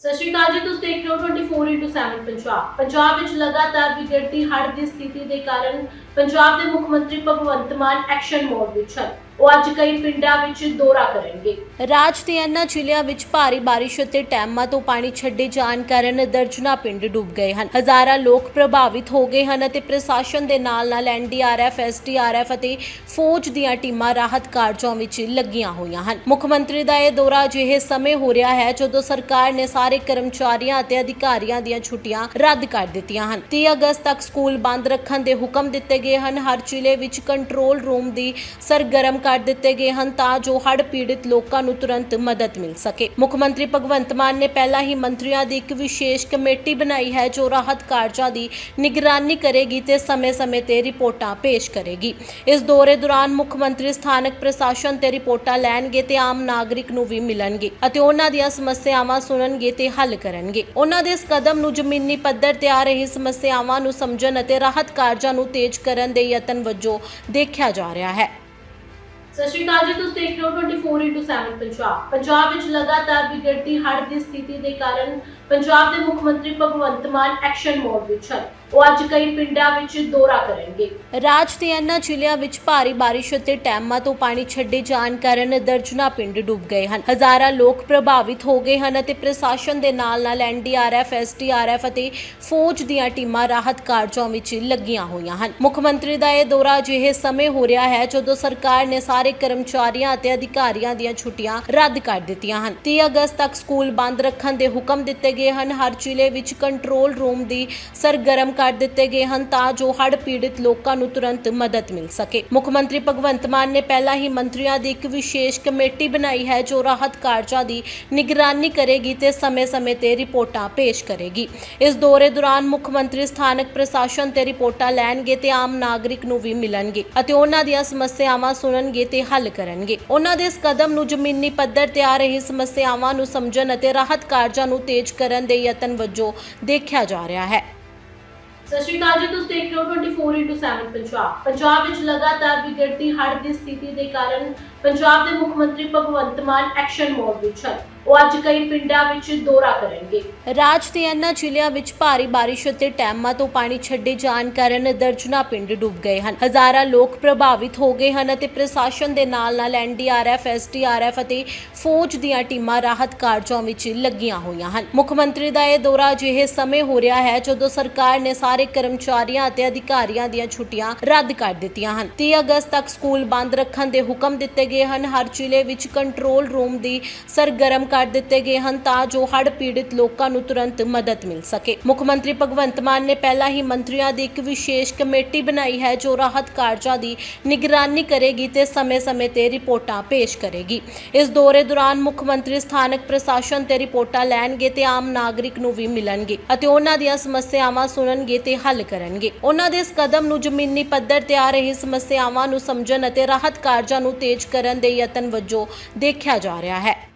ਸਤਿ ਸ਼੍ਰੀ ਅਕਾਲ ਜੀ, ਤੁਸੀਂ ਦੇਖ ਰਹੇ ਹੋ 24x7 ਪੰਜਾਬ। ਪੰਜਾਬ ਵਿੱਚ ਲਗਾਤਾਰ ਵਿਗੜਦੀ ਹੜ੍ਹ ਦੀ ਸਥਿਤੀ ਦੇ ਕਾਰਨ ਪੰਜਾਬ ਦੇ ਮੁੱਖ ਮੰਤਰੀ ਭਗਵੰਤ ਮਾਨ ਐਕਸ਼ਨ ਮੋਡ ਵਿੱਚ ਹਨ। ਉਹ ਅੱਜ ਕਈ ਪਿੰਡਾਂ ਵਿੱਚ ਦੌਰਾ ਕਰਨਗੇ। ਰਾਜ ਦੇ ਇਹਨਾਂ ਜ਼ਿਲ੍ਹਿਆਂ ਵਿੱਚ ਭਾਰੀ ਬਾਰਿਸ਼ ਅਤੇ ਡੈਮਾਂ ਤੋਂ ਪਾਣੀ ਛੱਡੇ ਜਾਣ ਕਾਰਨ ਦਰਜਨਾ ਪਿੰਡ ਡੁੱਬ ਗਏ ਹਨ। ਹਜ਼ਾਰਾਂ ਲੋਕ ਪ੍ਰਭਾਵਿਤ ਹੋ ਗਏ ਹਨ ਅਤੇ ਪ੍ਰਸ਼ਾਸਨ ਦੇ ਨਾਲ ਨਾਲ ਐਨਡੀਆਰਐਫ ਐਸਡੀਆਰਐਫ ਅਤੇ ਫੌਜ ਦੀਆਂ ਟੀਮਾਂ ਰਾਹਤ ਕਾਰਜਾਂ ਵਿੱਚ ਲੱਗੀਆਂ ਹੋਈਆਂ ਹਨ। ਮੁੱਖ ਮੰਤਰੀ ਦਾ ਇਹ ਦੌਰਾ ਅਜਿਹੇ ਸਮੇਂ ਹੋ ਰਿਹਾ ਹੈ ਜਦੋਂ ਸਰਕਾਰ ਨੇ ਸਾਰੇ ਕਰਮਚਾਰੀਆਂ ਅਤੇ ਅਧਿਕਾਰੀਆਂ ਦੀਆਂ ਛੁੱਟੀਆਂ ਰੱਦ ਕਰ ਦਿੱਤੀਆਂ ਹਨ। 30 ਅਗਸਤ ਤੱਕ ਸਕੂਲ ਬੰਦ ਰੱਖਣ ਦੇ ਹੁਕਮ ਦਿੱਤੇ ਗਏ ਹਨ। ਹਰ ਜ਼ਿਲ੍ਹੇ ਵਿੱਚ ਕੰਟਰੋਲ ਰੂਮ ਦੀ ਸਰਗਰਮ ਕਰ ਦਿੱਤੇ ਗਏ ਹਨ ਤਾਂ ਜੋ ਹੜ੍ਹ ਪੀੜਿਤ ਲੋਕਾਂ ਨੂੰ ਤੁਰੰਤ ਮਦਦ ਮਿਲ ਸਕੇ। ਮੁੱਖ ਮੰਤਰੀ ਭਗਵੰਤ ਮਾਨ ਨੇ ਪਹਿਲਾਂ ਹੀ ਮੰਤਰੀਆਂ ਦੀ ਇੱਕ ਵਿਸ਼ੇਸ਼ ਕਮੇਟੀ ਬਣਾਈ ਹੈ, ਜੋ ਰਾਹਤ ਕਾਰਜਾਂ ਦੀ ਨਿਗਰਾਨੀ ਕਰੇਗੀ ਤੇ ਸਮੇਂ-ਸਮੇਂ ਤੇ ਰਿਪੋਰਟਾਂ ਪੇਸ਼ ਕਰੇਗੀ। ਇਸ ਦੌਰੇ ਦੌਰਾਨ ਮੁੱਖ ਮੰਤਰੀ, ਸਥਾਨਕ ਪ੍ਰਸ਼ਾਸਨ ਤੇ ਰਿਪੋਰਟਾਂ ਲੈਣਗੇ ਤੇ ਆਮ ਨਾਗਰਿਕ ਨੂੰ ਵੀ ਮਿਲਣਗੇ ਅਤੇ ਉਹਨਾਂ ਦੀਆਂ ਸਮੱਸਿਆਵਾਂ ਸੁਣਨਗੇ ਤੇ ਹੱਲ ਕਰਨਗੇ। ਉਹਨਾਂ ਦੇ ਇਸ ਕਦਮ ਨੂੰ ਜ਼ਮੀਨੀ ਪੱਧਰ ਤੇ ਆ ਰਹੀ ਸਮੱਸਿਆਵਾਂ ਨੂੰ ਸਮਝਣ ਅਤੇ ਰਾਹਤ ਕਾਰਜਾਂ ਨੂੰ ਤੇਜ਼ ਕਰਨ ਦੇ ਯਤਨ ਵਜੋਂ ਦੇਖਿਆ ਜਾ ਰਿਹਾ ਹੈ। ਸਤਿ ਸ਼੍ਰੀ ਅਕਾਲ ਜੀ, ਤੁਸੀਂ ਦੇਖ ਰਹੇ ਹੋ 24x7 ਪੰਜਾਬ। ਪੰਜਾਬ ਵਿੱਚ ਲਗਾਤਾਰ ਵਿਗੜਦੀ ਹੜ੍ਹ ਦੀ ਸਥਿਤੀ ਦੇ ਕਾਰਨ ਪੰਜਾਬ ਦੇ ਮੁੱਖ ਮੰਤਰੀ ਭਗਵੰਤ ਮਾਨ ਐਕਸ਼ਨ ਮੋਡ ਵਿੱਚ ਹਨ। ਉਹ ਅੱਜ ਕਈ ਪਿੰਡਾਂ ਵਿੱਚ ਦੌਰਾ ਕਰਨਗੇ। ਰਾਜ ਦੇ ਇਹਨਾਂ ਜ਼ਿਲ੍ਹਿਆਂ ਵਿੱਚ ਭਾਰੀ ਬਾਰਿਸ਼ ਅਤੇ ਡੈਮਾਂ ਤੋਂ ਪਾਣੀ ਛੱਡੇ ਜਾਣ ਕਾਰਨ ਦਰਜਨਾ ਪਿੰਡ ਡੁੱਬ ਗਏ ਹਨ। ਹਜ਼ਾਰਾਂ ਲੋਕ ਪ੍ਰਭਾਵਿਤ ਹੋ ਗਏ ਹਨ ਅਤੇ ਪ੍ਰਸ਼ਾਸਨ ਦੇ ਨਾਲ ਨਾਲ ਐਨਡੀਆਰਐਫ ਐਸਡੀਆਰਐਫ ਅਤੇ ਫੌਜ ਦੀਆਂ ਟੀਮਾਂ ਰਾਹਤ ਕਾਰਜਾਂ ਵਿੱਚ ਲੱਗੀਆਂ ਹੋਈਆਂ ਹਨ। ਮੁੱਖ ਮੰਤਰੀ ਦਾ ਇਹ ਦੌਰਾ ਅਜਿਹੇ ਸਮੇਂ ਹੋ ਰਿਹਾ ਹੈ ਜਦੋਂ ਸਰਕਾਰ ਨੇ ਸਾਰੇ ਕਰਮਚਾਰੀਆਂ ਅਤੇ ਅਧਿਕਾਰੀਆਂ ਦੀਆਂ ਛੁੱਟੀਆਂ ਰੱਦ ਕਰ ਦਿੱਤੀਆਂ ਹਨ। 30 ਅਗਸਤ ਤੱਕ ਸਕੂਲ ਬੰਦ ਰੱਖਣ ਦੇ ਹੁਕਮ ਦਿੱਤੇ ਗਏ ਹਨ। ਹਰ ਜ਼ਿਲ੍ਹੇ ਵਿੱਚ ਕੰਟਰੋਲ ਰੂਮ ਦੀ ਸਰਗਰਮ ਕਰ ਦਿੱਤੇ ਗਏ ਹਨ ਤਾਂ ਜੋ ਹੜ੍ਹ ਪੀੜਿਤ ਲੋਕਾਂ ਨੂੰ ਤੁਰੰਤ ਮਦਦ ਮਿਲ ਸਕੇ। ਮੁੱਖ ਮੰਤਰੀ ਭਗਵੰਤ ਮਾਨ ਨੇ ਪਹਿਲਾਂ ਹੀ ਮੰਤਰੀਆਂ ਦੀ ਇੱਕ ਵਿਸ਼ੇਸ਼ ਕਮੇਟੀ ਬਣਾਈ ਹੈ, ਜੋ ਰਾਹਤ ਕਾਰਜਾਂ ਦੀ ਨਿਗਰਾਨੀ ਕਰੇਗੀ ਤੇ ਸਮੇਂ-ਸਮੇਂ ਤੇ ਰਿਪੋਰਟਾਂ ਪੇਸ਼ ਕਰੇਗੀ। ਇਸ ਦੌਰੇ ਦੌਰਾਨ ਮੁੱਖ ਮੰਤਰੀ, ਸਥਾਨਕ ਪ੍ਰਸ਼ਾਸਨ ਤੇ ਰਿਪੋਰਟਾਂ ਲੈਣਗੇ ਤੇ ਆਮ ਨਾਗਰਿਕ ਨੂੰ ਵੀ ਮਿਲਣਗੇ ਅਤੇ ਉਹਨਾਂ ਦੀਆਂ ਸਮੱਸਿਆਵਾਂ ਸੁਣਨਗੇ ਤੇ ਹੱਲ ਕਰਨਗੇ। ਉਹਨਾਂ ਦੇ ਇਸ ਕਦਮ ਨੂੰ ਜ਼ਮੀਨੀ ਪੱਧਰ ਤੇ ਆ ਰਹੀ ਸਮੱਸਿਆਵਾਂ ਨੂੰ ਸਮਝਣ ਅਤੇ ਰਾਹਤ ਕਾਰਜਾਂ ਨੂੰ ਤੇਜ਼ ਕਰਨ ਦੇ ਯਤਨ ਵਜੋਂ ਦੇਖਿਆ ਜਾ ਰਿਹਾ ਹੈ। ਸਤਿ ਸ਼੍ਰੀ ਅਕਾਲ ਜੀ, ਤੁਸੀਂ ਦੇਖ ਰਹੇ ਹੋ 24x7 ਪੰਜਾਬ। ਪੰਜਾਬ ਵਿੱਚ ਲਗਾਤਾਰ ਵਿਗੜਦੀ ਹੜ੍ਹ ਦੀ ਸਥਿਤੀ ਦੇ ਕਾਰਨ ਪੰਜਾਬ ਦੇ ਮੁੱਖ ਮੰਤਰੀ ਭਗਵੰਤ ਮਾਨ ਐਕਸ਼ਨ ਮੋਡ ਵਿੱਚ ਹਨ। ਉਹ ਅੱਜ ਕਈ ਪਿੰਡਾਂ ਵਿੱਚ ਦੌਰਾ ਕਰਨਗੇ। ਰਾਜ ਦੇ ਇਹਨਾਂ ਜ਼ਿਲ੍ਹਿਆਂ ਵਿੱਚ ਭਾਰੀ ਬਾਰਿਸ਼ ਅਤੇ ਡੈਮਾਂ ਤੋਂ ਪਾਣੀ ਛੱਡੇ ਜਾਣ ਕਾਰਨ ਦਰਜਨਾ ਪਿੰਡ ਡੁੱਬ ਗਏ ਹਨ। ਹਜ਼ਾਰਾਂ ਲੋਕ ਪ੍ਰਭਾਵਿਤ ਹੋ ਗਏ ਹਨ ਅਤੇ ਪ੍ਰਸ਼ਾਸਨ ਦੇ ਨਾਲ ਨਾਲ ਐਨਡੀਆਰਐਫ ਐਸਡੀਆਰਐਫ ਅਤੇ ਫੌਜ ਦੀਆਂ ਟੀਮਾਂ ਰਾਹਤ ਕਾਰਜਾਂ ਵਿੱਚ ਲੱਗੀਆਂ ਹੋਈਆਂ ਹਨ। ਮੁੱਖ ਮੰਤਰੀ ਦਾ ਇਹ ਦੌਰਾ ਅਜਿਹੇ ਸਮੇਂ ਹੋ ਰਿਹਾ ਹੈ ਜਦੋਂ ਸਰਕਾਰ ਨੇ ਸਾਰੇ ਕਰਮਚਾਰੀਆਂ ਅਤੇ ਅਧਿਕਾਰੀਆਂ ਦੀਆਂ ਛੁੱਟੀਆਂ ਰੱਦ ਕਰ ਦਿੱਤੀਆਂ ਹਨ। 30 ਅਗਸਤ ਤੱਕ ਸਕੂਲ ਬੰਦ ਰੱਖਣ ਦੇ ਹੁਕਮ ਦਿੱਤੇ ਗਏ ਹਨ। ਹਰ ਜ਼ਿਲ੍ਹੇ ਵਿੱਚ ਕੰਟਰੋਲ ਰੂਮ ਦੀ ਸਰਗਰਮ ਕਰ ਦਿੱਤੇ ਗਏ ਹਨ ਤਾਂ ਜੋ ਹੜ੍ਹ ਪੀੜਿਤ ਲੋਕਾਂ ਨੂੰ ਤੁਰੰਤ ਮਦਦ ਮਿਲ ਸਕੇ। ਮੁੱਖ ਮੰਤਰੀ ਭਗਵੰਤ ਮਾਨ ਨੇ ਪਹਿਲਾਂ ਹੀ ਮੰਤਰੀਆਂ ਦੀ ਇੱਕ ਵਿਸ਼ੇਸ਼ ਕਮੇਟੀ ਬਣਾਈ ਹੈ, ਜੋ ਰਾਹਤ ਕਾਰਜਾਂ ਦੀ ਨਿਗਰਾਨੀ ਕਰੇਗੀ ਤੇ ਸਮੇਂ-ਸਮੇਂ ਤੇ ਰਿਪੋਰਟਾਂ ਪੇਸ਼ ਕਰੇਗੀ। ਇਸ ਦੌਰੇ ਦੌਰਾਨ ਮੁੱਖ ਮੰਤਰੀ, ਸਥਾਨਕ ਪ੍ਰਸ਼ਾਸਨ ਤੇ ਰਿਪੋਰਟਾਂ ਲੈਣਗੇ ਤੇ ਆਮ ਨਾਗਰਿਕ ਨੂੰ ਵੀ ਮਿਲਣਗੇ ਅਤੇ ਉਹਨਾਂ ਦੀਆਂ ਸਮੱਸਿਆਵਾਂ ਸੁਣਨਗੇ ਤੇ ਹੱਲ ਕਰਨਗੇ। ਉਹਨਾਂ ਦੇ ਇਸ ਕਦਮ ਨੂੰ ਜ਼ਮੀਨੀ ਪੱਧਰ ਤੇ ਆ ਰਹੀ ਸਮੱਸਿਆਵਾਂ ਨੂੰ ਸਮਝਣ ਅਤੇ ਰਾਹਤ ਕਾਰਜਾਂ ਨੂੰ ਤੇਜ਼ ਕਰਨ ਦੇ ਯਤਨ ਵਜੋਂ ਦੇਖਿਆ ਜਾ ਰਿਹਾ ਹੈ।